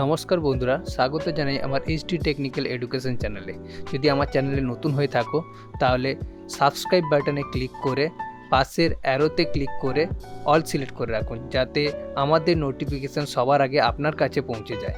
নমস্কার বন্ধুরা, স্বাগত জানাই আমার এইচডি টেকনিক্যাল এডুকেশন চ্যানেলে যদি আমার চ্যানেলে নতুন হয়ে থাকো, তাহলে সাবস্ক্রাইব বাটনে ক্লিক করে, পাশের অ্যারোতে ক্লিক করে অল সিলেক্ট করে রাখুন, যাতে আমাদের নোটিফিকেশন সবার আগে আপনার কাছে পৌঁছে যায়।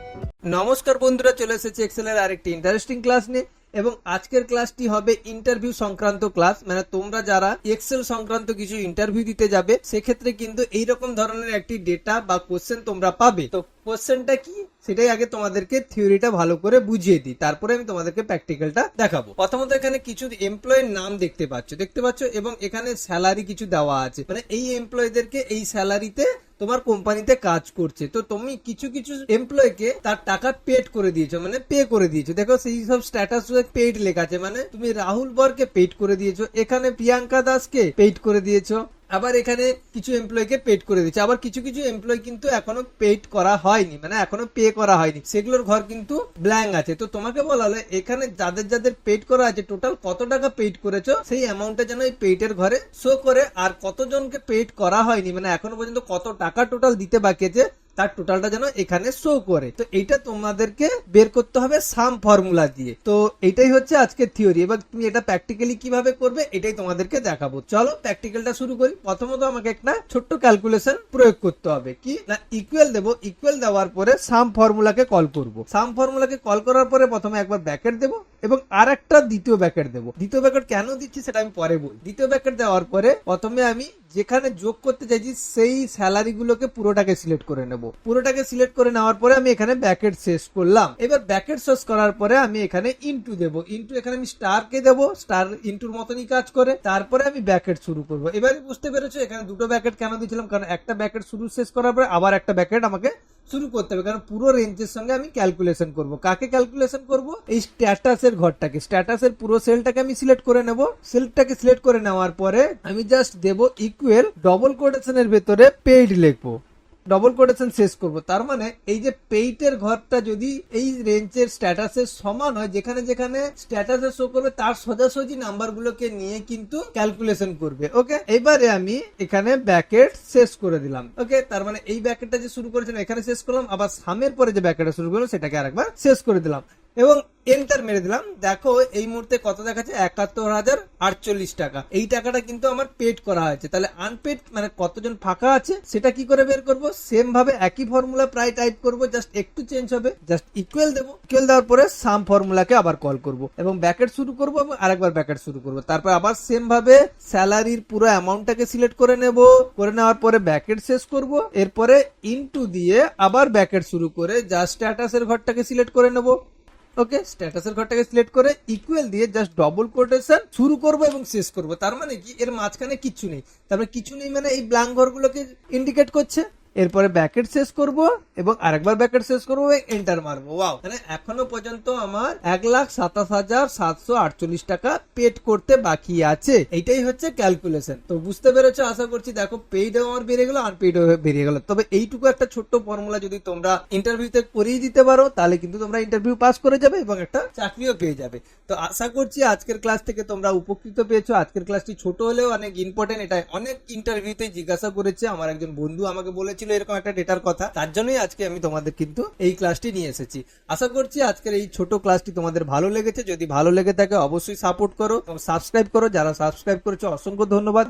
নমস্কার বন্ধুরা, চলে এসেছে এক্সেলের আরেকটি ইন্টারেস্টিং ক্লাস নিয়ে। এবং আজকের ক্লাসটি হবে ইন্টারভিউ সংক্রান্ত ক্লাস। মানে তোমরা যারা এক্সেল সংক্রান্ত কিছু ইন্টারভিউ দিতে যাবে, সেক্ষেত্রে কিন্তু এইরকম ধরনের একটি ডেটা বা কোশ্চেন তোমরা পাবে। তো কোশ্চেনটা কি? সেটাই আগে তোমাদেরকে থিওরিটা ভালো করে বুঝিয়ে দিই। তারপরে আমি তোমাদেরকে প্র্যাকটিক্যালটা দেখাবো। প্রথমত এখানে কিছু এমপ্লয়ের নাম দেখতে পাচ্ছ। দেখতে পাচ্ছ, এবং এখানে স্যালারি কিছু দেওয়া আছে। মানে এই এমপ্লয়ীদেরকে এই স্যালারিতে তোমার কোম্পানিতে কাজ করছে। তো তুমি কিছু কিছু এমপ্লয়কে তার টাকা পেড করে দিয়েছ মানে পে করে দিয়েছ। দেখো সেই সব স্ট্যাটাস পেইড লেখা আছে। মানে তুমি রাহুল বরকে পেড করে দিয়েছ, এখানে প্রিয়াঙ্কা দাসকে পেড করে দিয়েছ। আবার এখানে কিছু এমপ্লয়কে পেড করে দিচ্ছে। আবার কিছু কিছু এমপ্লয় কিন্তু এখনও পেড করা হয়নি মানে এখনও পে করা হয়নি। সেগুলোর ঘর কিন্তু ব্ল্যাঙ্ক আছে। তো তোমাকে বলা হলো, এখানে যাদের যাদের পেড করা আছে টোটাল কত টাকা পেড করেছ, সেই অ্যামাউন্টটা যেন এই পেইডের ঘরে শো করে, আর কতজনকে পেড করা হয়নি মানে এখনও পর্যন্ত কত টাকা টোটাল দিতে বাকি আছে তার টোটালটা যেন এখানে শো করে। তো এইটা তোমাদেরকে বের করতে হবে সাম ফর্মুলা দিয়ে। তো এটাই হচ্ছে আজকের থিওরি এবার তুমি এটা প্র্যাকটিক্যালি কীভাবে করবে, এটাই তোমাদেরকে দেখাবো। চলো প্র্যাকটিক্যালটা শুরু করি। প্রথমত আমাকে একটা ছোট্ট ক্যালকুলেশন প্রয়োগ করতে হবে। কি? না ইকুয়াল দেবো। ইকুয়াল দেওয়ার পরে সাম ফর্মুলাকে কল করব। সাম ফর্মুলাকে কল করার পরে প্রথমে একবার ব্যাকেট দেবো এবং আর একটা দ্বিতীয় ব্যাকেট দেবো। দ্বিতীয় ব্যাকেট কেন দিচ্ছি সেটা আমি পরে বলি। দ্বিতীয় ব্যাকেট দেওয়ার পরে প্রথমে আমি যেখানে যোগ করতে চাইছি, সেই স্যালারি গুলোকে পুরোটাকে সিলেক্ট করে নেব। পুরোটাকে সিলেক্ট করে নেওয়ার পরে আমি এখানে ব্যাকেট শেষ করলাম। এবার ব্যাকেট শেষ করার পরে আমি এখানে ইন্টু দেব। ইন্টু এখানে আমি স্টার কে দেবো। স্টার ইন্টুর মতনই কাজ করে। তারপরে আমি ব্যাকেট শুরু করব। এবারে বুঝতে পেরেছ, এখানে দুটো ব্যাকেট কেন দিয়েছিলাম? কারণ একটা ব্যাকেট শুরু শেষ করার পরে আবার একটা ব্যাকেট আমাকে শুরু করতে হবে, কারণ পুরো রেঞ্জের সঙ্গে আমি ক্যালকুলেশন করব। কাকে ক্যালকুলেশন করব? এই স্ট্যাটাসের ঘরটাকে। স্ট্যাটাসের পুরো সেলটাকে আমি সিলেক্ট করে নেব। সেলটাকে সিলেক্ট করে নেওয়ার পরে আমি জাস্ট দেব ইকুয়েল ডবল কোটেশনের ভেতরে পেইড লিখব। ডবল কোটেশন শেষ করব। তার মানে এই যে পেইটের ঘরটা যদি এই রেঞ্জের স্ট্যাটাসের সমান হয়, যেখানে যেখানে স্ট্যাটাসে শো করবে, তার সোজাসুজি নাম্বারগুলোকে নিয়ে কিন্তু ক্যালকুলেশন করবে ওকে এবারে আমি এখানে ব্যাকেট শেষ করে দিলাম ওকে তার মানে এই ব্যাকেটটা যে শুরু করেছিলাম, এখানে শেষ করলাম, আবার সামের পরে যে ব্যাকেটটা শুরু করলাম, সেটাকে আরেকবার শেষ করে দিলাম। এবং এন্টার মেরে দিলাম। দেখো, এই মুহূর্তে কত দেখাচ্ছে? একাত্তর হাজার আটচল্লিশ টাকা। এই টাকাটা কিন্তু আমার পেড করা হয়েছে। তাহলে আনপেড মানে কতজন ফাঁকা আছে, সেটা কি করে বের করব? সেম ভাবে একই ফর্মুলা প্রায় টাইপ করব। জাস্ট একটু চেঞ্জ হবে। জাস্ট ইকুয়াল দেবো। ইকুয়াল দেওয়ার পরে সাম ফর্মুলাকে আবার কল করব। এবং ব্যাকেট শুরু করব এবং আরেকবার ব্যাকেট শুরু করব। তারপর আবার সেম ভাবে স্যালারির পুরো অ্যামাউন্টটাকে সিলেক্ট করে নেব। করে নেওয়ার পরে ব্যাকেট শেষ করব। এরপরে ইনটু দিয়ে আবার ব্যাকেট শুরু করে জাস্ট স্ট্যাটাসের ঘরটাকে সিলেক্ট করে নেব। ওকে, স্ট্যাটাসের ঘরটাকে সিলেক্ট করে ইকুয়াল দিয়ে জাস্ট ডবল কোটেশন শুরু করব এবং শেষ করব। তার মানে কি? এর মাঝখানে কিছু নেই। তারপরে কিছু নেই মানে এই ব্ল্যাঙ্ক ঘরগুলোকে ইন্ডিকেট করছে। এরপরে ব্যাকেট শেষ করব এবং আরেকবার ব্যাকেট শেষ করব এন্টার মারবো। ওয়াও মানে এখনও পর্যন্ত আমার এক লাখ সাতাশ হাজার সাতশো আটচল্লিশ টাকা পেড করতে বাকি আছে। এইটাই হচ্ছে ক্যালকুলেশন তো বুঝতে পেরেছ, আশা করছি দেখো পেইড আমার বেরিয়ে গেলো আনপেইড বেরিয়ে গেলো। তবে এইটুকু একটা ছোট্ট ফর্মুলা যদি তোমরা ইন্টারভিউতে করিয়ে দিতে পারো, তাহলে কিন্তু তোমরা ইন্টারভিউ পাস করে যাবে এবং একটা চাকরিও পেয়ে যাবে। তো আশা করছি আজকের ক্লাস থেকে তোমরা উপকৃত পেয়েছ। আজকের ক্লাসটি ছোট হলেও অনেক ইম্পর্টেন্ট এটা অনেক ইন্টারভিউতে জিজ্ঞাসা করেছে। আমার একজন বন্ধু আমাকে বলেছিল এরকম একটা ডেটার কথা। তার জন্যই আজকে আমি তোমাদের কিন্তু এই ক্লাসটি নিয়ে এসেছি। আশা করছি আজকের এই ছোট ক্লাসটি তোমাদের ভালো লেগেছে। যদি ভালো লেগে থাকে, অবশ্যই সাপোর্ট করো সাবস্ক্রাইব করো। যারা সাবস্ক্রাইব করেছ, অসংখ্য ধন্যবাদ।